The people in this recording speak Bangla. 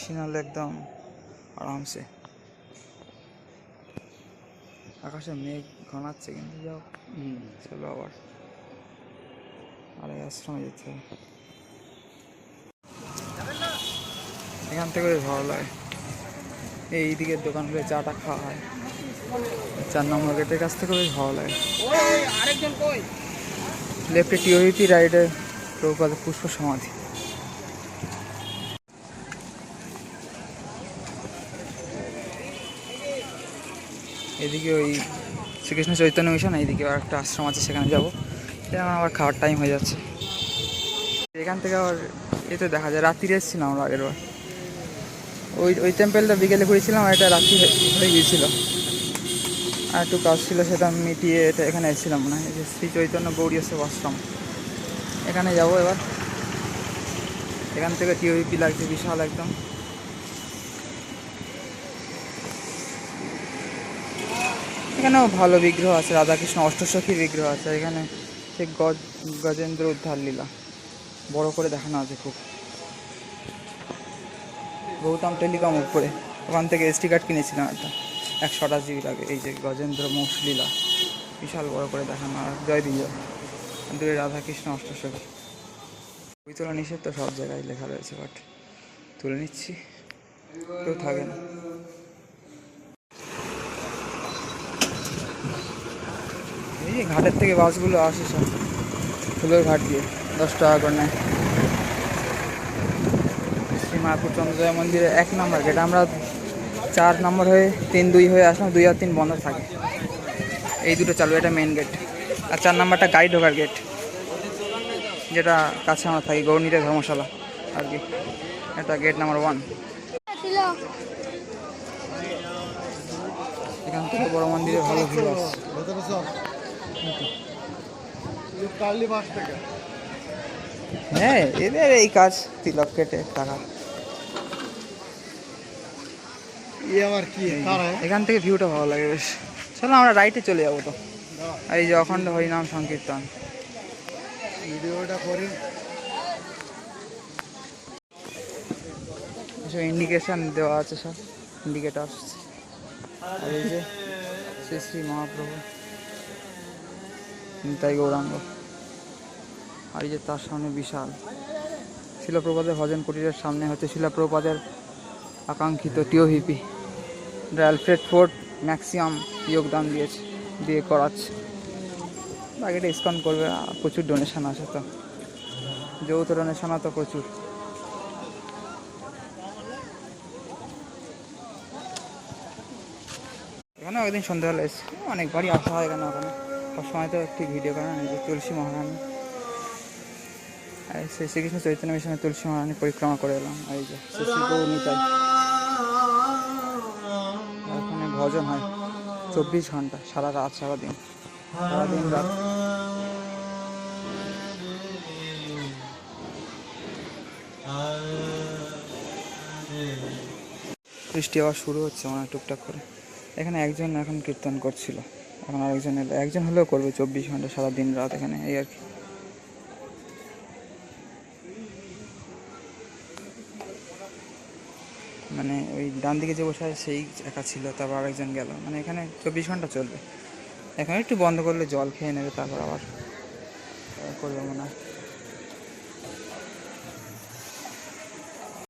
সিনাল একদম আরামসে। আকাশে মেঘ ঘনাচ্ছে কিন্তু যাও। চলো আবার। আরে আশ্রমে যেতে হবে। এখান থেকে বেশ ভালো লাগে। এই দিকের দোকানগুলো চাটা খাওয়া হয়। চার নম্বর গেটের কাছ থেকে বেশ ভালো লাগে। আরেকজন কই? লেফটে টিওহিপি রাইডে প্রভুপাদ পুষ্প সমাধি। এদিকে ওই শ্রীকৃষ্ণ চৈতন্য মিশন, এইদিকে একটা আশ্রম আছে, সেখানে যাব। এখন আবার খাওয়ার টাইম হয়ে যাচ্ছে। এখান থেকে আবার এতে দেখা যায়, রাত্রিরে এসেছিলাম আমরা আগের বার ওই ওই টেম্পেলটা বিকেলে ঘুরেছিলাম, আর এটা রাত্রি হয়ে- গিয়েছিল। আর একটু কাজ ছিল, সেটা মিটিয়ে এটা এখানে এসেছিলাম না এই যে শ্রী চৈতন্য গৌরী সেব আশ্রম। এখানে যাব এবার। এখান থেকে টিওপি লাগছে, বিশাল একদম। এখানেও ভালো বিগ্রহ আছে, রাধাকৃষ্ণ অষ্টসখীর বিগ্রহ আছে, এখানে সে গজ, গজেন্দ্র উদ্ধার লীলা। বড় করে দেখানো আছে খুব। গৌতম টেলিকম উপরে। ওখান থেকে এসটি কার্ড কিনেছিলাম একটা একশো আঠাশ জিবি লাগে, এই যে গজেন্দ্র মোক্ষ লীলা। বিশাল বড় করে দেখানো, আর জয় বিজয়। দূরে রাধাকৃষ্ণ অষ্টসখী। বই তোলা নিষেধ তো সব জায়গায় লেখা রয়েছে বাট তুলে নিচ্ছি। কেউ থাকে না। এই ঘাটের থেকে বাসগুলো আসে সব। ফুলের ঘাট দিয়ে, দশ টাকা করে নেয়। শ্রী মায়াপুর চন্দ্রজয় মন্দিরে এক নম্বর গেট। আমরা চার নম্বর হয়ে তিন দুই হয়ে আসলাম, দুই আর তিন বন্ধ থাকে। এই দুটো চালু, এটা মেন গেট আর চার নম্বরটা গাড়ি ঢোকার গেট যেটা কাছে আমরা থাকি গৌরনীতে ধর্মশালা আর কি। এটা গেট নাম্বার ওয়ান এখান থেকে বড় মন্দিরে ভালো ভিড় আসছে সব হ্যাঁ এদের এই কাজ তিলক কেটে টাকা এখান থেকে ভিউটা ভালো লাগে বেশ। চলো আমরা রাইটে চলে যাব তো। এই যে অখণ্ড হরিনাম সংকীর্তন। ভিডিওটা করি। এসব ইন্ডিকেশন দেওয়া আছে সব। ইন্ডিকেটার আর এই যে শ্রী শ্রী মহাপ্রভু। নিতাই গৌরাঙ্গ। আর এই যে তার সামনে বিশাল। শিলপ্রপাদের ভজন কুটিরের সামনে হচ্ছে শিলপ্রপাদের আকাঙ্ক্ষিত টিওহিপি অ্যালফ্রেড ফোর্ট ম্যাক্সিমাম যোগদান দিয়েছে, দিয়ে করাচ্ছে। বাকিটা ইস্কন করবে প্রচুর ডোনেশন আছে তো। যৌথ ডোনেশন তো প্রচুর। এখানে একদিন সন্ধ্যাবেলা এসে অনেকবারই আসা হয় এখানে ওখানে। সবসময় তো একটি ভিডিও করে না এই যে তুলসী মহারানী। শ্রী শ্রীকৃষ্ণ চৈতন্য মিশনে তুলসী মহারানী পরিক্রমা করে এলাম, এই যে শ্রী ওখানে ভজন হয় চব্বিশ ঘণ্টা, সারা রাত সারা দিন সারাদিন রাত। বৃষ্টি আবার শুরু হচ্ছে মনে টুকটাক করে। এখানে একজন এখন কীর্তন করছিল। এখন আরেকজন এলো একজন হলেও করবে চব্বিশ ঘণ্টা সারা দিন রাত এখানে, এই আর কি। মানে ওই ডান দিকে যে বসে আছে, সেই একা ছিল, তারপর আরেকজন গেল। মানে এখানে চব্বিশ ঘণ্টা চলবে। এখানে একটু বন্ধ করলে জল খেয়ে নেবে, তারপর আবার করবে মনে হয়।